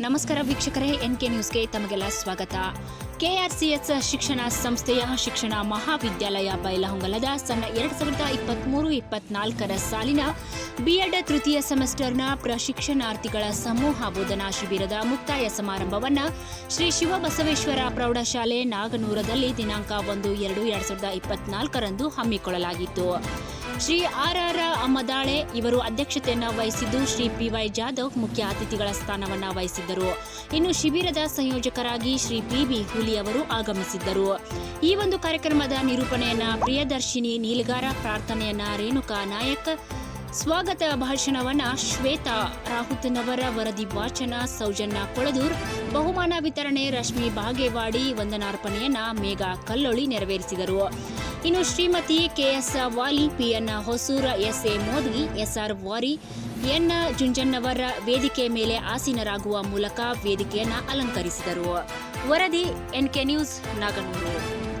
ನಮಸ್ಕಾರ ವೀಕ್ಷಕರೇ, N K ನ್ಯೂಸ್ಗೆ ತಮಗೆಲ್ಲ ಸ್ವಾಗತ. ಕೆಆರ್ಸಿಎಸ್ ಶಿಕ್ಷಣ ಸಂಸ್ಥೆಯ ಶಿಕ್ಷಣ ಮಹಾವಿದ್ಯಾಲಯ ಬೈಲಹೊಂಗಲದ ಸಣ್ಣ ಎರಡ್ ಸಾವಿರದ ಇಪ್ಪತ್ಮೂರು, ಇಪ್ಪತ್ನಾಲ್ಕರ ಸಾಲಿನ ಬಿಎಡ್ ತೃತೀಯ ಸೆಮಿಸ್ಟರ್ನ ಪ್ರಶಿಕ್ಷಣಾರ್ಥಿಗಳ ಸಮೂಹ ಬೋಧನಾ ಶಿಬಿರದ ಮುಕ್ತಾಯ ಸಮಾರಂಭವನ್ನ ಶ್ರೀ ಶಿವಬಸವೇಶ್ವರ ಪ್ರೌಢಶಾಲೆ ನಾಗನೂರದಲ್ಲಿ ದಿನಾಂಕ ಒಂದು ಎರಡು ಎರಡ್ ಸಾವಿರದ ಇಪ್ಪತ್ನಾಲ್ಕರಂದು ಹಮ್ಮಿಕೊಳ್ಳಲಾಗಿತ್ತು. ಶ್ರೀ ಆರ್ ಆರ್ ಅಮ್ಮದಾಳೆ ಇವರು ಅಧ್ಯಕ್ಷತೆಯನ್ನು ವಹಿಸಿದ್ದು ಶ್ರೀ ಪಿ ವೈ ಜಾಧವ್ ಮುಖ್ಯ ಅತಿಥಿಗಳ ಸ್ಥಾನವನ್ನು ವಹಿಸಿದ್ದರು. ಇನ್ನು ಶಿಬಿರದ ಸಂಯೋಜಕರಾಗಿ ಶ್ರೀ ಪಿ ಬಿ ಹುಲಿ ಅವರು ಆಗಮಿಸಿದ್ದರು. ಈ ಒಂದು ಕಾರ್ಯಕ್ರಮದ ನಿರೂಪಣೆಯನ್ನ ಪ್ರಿಯದರ್ಶಿನಿ ನೀಲಗಾರ, ಪ್ರಾರ್ಥನೆಯನ್ನ ರೇಣುಕಾ ನಾಯಕ್ ಸ್ವಾಗತ ಭಾಷಣವನ್ನ ಶ್ವೇತಾ ರಾಹುತ್ನವರ ವರದಿ ವಾಚನ ಸೌಜನ್ಯ ಕೊಳದೂರ್. ಬಹುಮಾನ ವಿತರಣೆ ರಶ್ಮಿ ಬಾಗೇವಾಡಿ ವಂದನಾರ್ಪಣೆಯನ್ನ ಮೇಘಾ ಕಲ್ಲೊಳಿ ನೆರವೇರಿಸಿದರು. ಇನ್ನು Shrimati KS Wali, PN Hosura S A Modi SR Wari, N Junjannavar ವೇದಿಕೆ ಮೇಲೆ ಆಸೀನರಾಗುವ ಮೂಲಕ ವೇದಿಕೆಯನ್ನ ಅಲಂಕರಿಸಿದರು. ವರದಿ ಎನ್ಕೆ ನ್ಯೂಸ್, ನಾಗನೂರು.